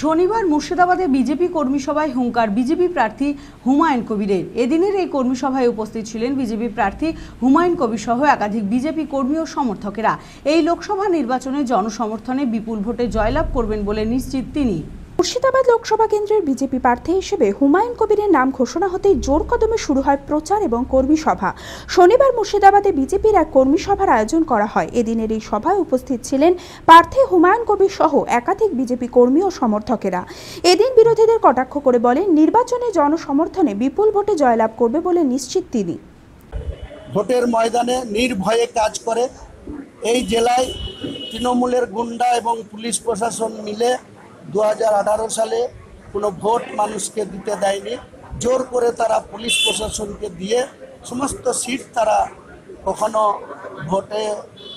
শনিবার মুর্শিদাবাদে বিজেপি কর্মী সভায় হুঙ্কার বিজেপি প্রার্থী হুমায়ুন কবিরের। এদিনের এই কর্মী সভায় উপস্থিত ছিলেন বিজেপি প্রার্থী হুমায়ুন কবির সহ একাধিক বিজেপি কর্মী ও সমর্থকেরা। এই লোকসভা নির্বাচনে জনসমর্থনে বিপুল ভোটে জয়লাভ করবেন বলে নিশ্চিত তিনি। মুর্শিদাবাদ লোকসভা কেন্দ্রের বিজেপি প্রার্থী হিসেবে হুমায়ুন কবিরের নাম ঘোষণা হতেই জোর কদমে শুরু হয় প্রচার এবং কর্মী সভা। শনিবার মুর্শিদাবাদে বিজেপির এক কর্মী সভার আয়োজন করা হয়। এদিনের এই সভায় উপস্থিত ছিলেন প্রার্থী হুমায়ুন কবির সহ একাধিক বিজেপি কর্মী ও সমর্থকেরা। এদিন বিরোধীদের কটাক্ষ করে বলেন, নির্বাচনে জনসমর্থনে বিপুল ভোটে জয়লাভ করবে বলে নিশ্চিত তিনি। ভোটের ময়দানে নির্ভয়ে কাজ করে এই জেলায় তৃণমূলের গুন্ডা এবং পুলিশ প্রশাসন মিলে দু হাজার আঠারো সালে কোনো ভোট মানুষকে দিতে দেয়নি। জোর করে তারা পুলিশ প্রশাসনকে দিয়ে সমস্ত সিট তারা কখনো ভোটে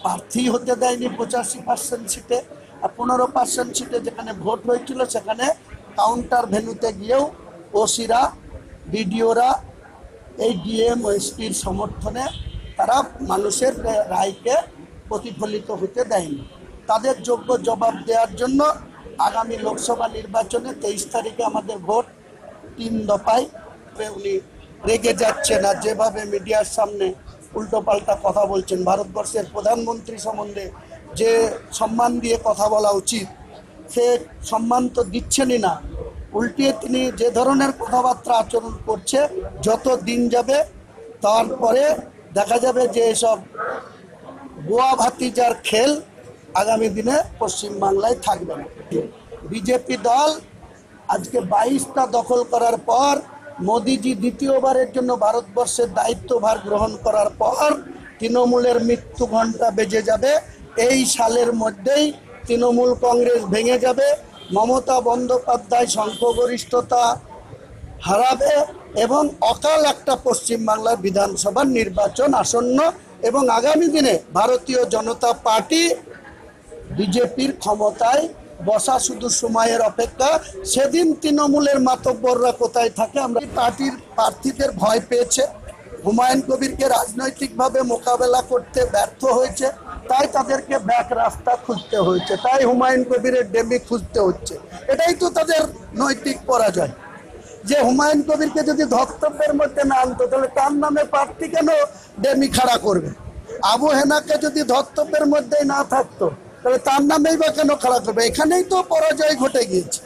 প্রার্থী হতে দেয়নি পঁচাশি পার্সেন্ট সিটে। আর পনেরো পার্সেন্ট সিটে যেখানে ভোট হয়েছিল সেখানে কাউন্টার ভেন্যুতে গিয়েও ওসিরা, বিডিওরা এই ডিএম এসপির সমর্থনে তারা মানুষের রায়কে প্রতিফলিত হতে দেয়নি। তাদের যোগ্য জবাব দেওয়ার জন্য আগামী লোকসভা নির্বাচনে তেইশ তারিখে আমাদের ভোট তিন দফায়। উনি রেগে যাচ্ছেন আর যেভাবে মিডিয়ার সামনে উল্টোপাল্টা কথা বলছেন, ভারতবর্ষের প্রধানমন্ত্রী সম্বন্ধে যে সম্মান দিয়ে কথা বলা উচিত, সে সম্মান তো দিচ্ছেনই না। উল্টিয়ে তিনি যে ধরনের কথাবার্তা আচরণ করছে, যত দিন যাবে, তারপরে দেখা যাবে যে এসব গোয়া ভাতিজার খেল আগামী দিনে পশ্চিমবাংলায় থাকবে না। বিজেপি দল আজকে বাইশটা দখল করার পর, মোদিজি দ্বিতীয়বারের জন্য ভারতবর্ষের দায়িত্বভার গ্রহণ করার পর তৃণমূলের মৃত্যু ঘণ্টা বেজে যাবে। এই সালের মধ্যেই তৃণমূল কংগ্রেস ভেঙে যাবে। মমতা বন্দ্যোপাধ্যায় সংখ্যাগরিষ্ঠতা হারাবে এবং অকাল একটা পশ্চিমবাংলার বিধানসভার নির্বাচন আসন্ন এবং আগামী দিনে ভারতীয় জনতা পার্টি বিজেপির ক্ষমতায় বসা শুধু সময়ের অপেক্ষা, সেদিন তৃণমূলের মাতব্বররা কোথায় থাকে আমরা পার্টির প্রার্থীদের ভয় পেয়েছে। হুমায়ুন কবিরকে রাজনৈতিকভাবে মোকাবেলা করতে ব্যর্থ হয়েছে, তাই তাদেরকে ব্যাক রাস্তা খুঁজতে হয়েছে, তাই হুমায়ুন কবিরের ডেমি খুঁজতে হচ্ছে। এটাই তো তাদের নৈতিক পরাজয়। যে হুমায়ুন কবিরকে যদি ধর্তব্যের মধ্যে না আনতো, তাহলে তার নামে প্রার্থী কেন ডেমি খাড়া করবে? আবু হেনাকে যদি ধর্তব্যের মধ্যেই না থাকতো তাহলে তার নামেই বা কেন খাড়া করবে এখানেই তো পরাজয় ঘটে গিয়েছে।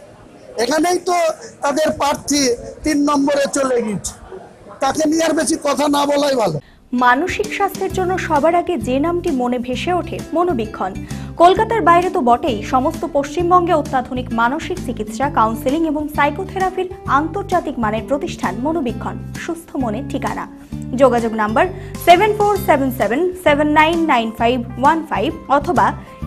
এখানেই তো তাদের প্রার্থী তিন নম্বরে চলে গিয়েছে। তাকে নিয়ে আর বেশি কথা না বলাই ভালো। মানসিক স্বাস্থ্যের জন্য সবার আগে যে নামটি মনে ভেসে ওঠে, মনোবীক্ষণ। কলকাতার বাইরে তো বটেই, সমস্ত পশ্চিমবঙ্গে অত্যাধুনিক মানসিক চিকিৎসা কাউন্সেলিং এবং সাইকোথেরাপির আন্তর্জাতিক মানের প্রতিষ্ঠান, মনোবীক্ষণ, সুস্থ মনের ঠিকানা। যোগাযোগ number seven four seven seven seven nine nine five one five অথবা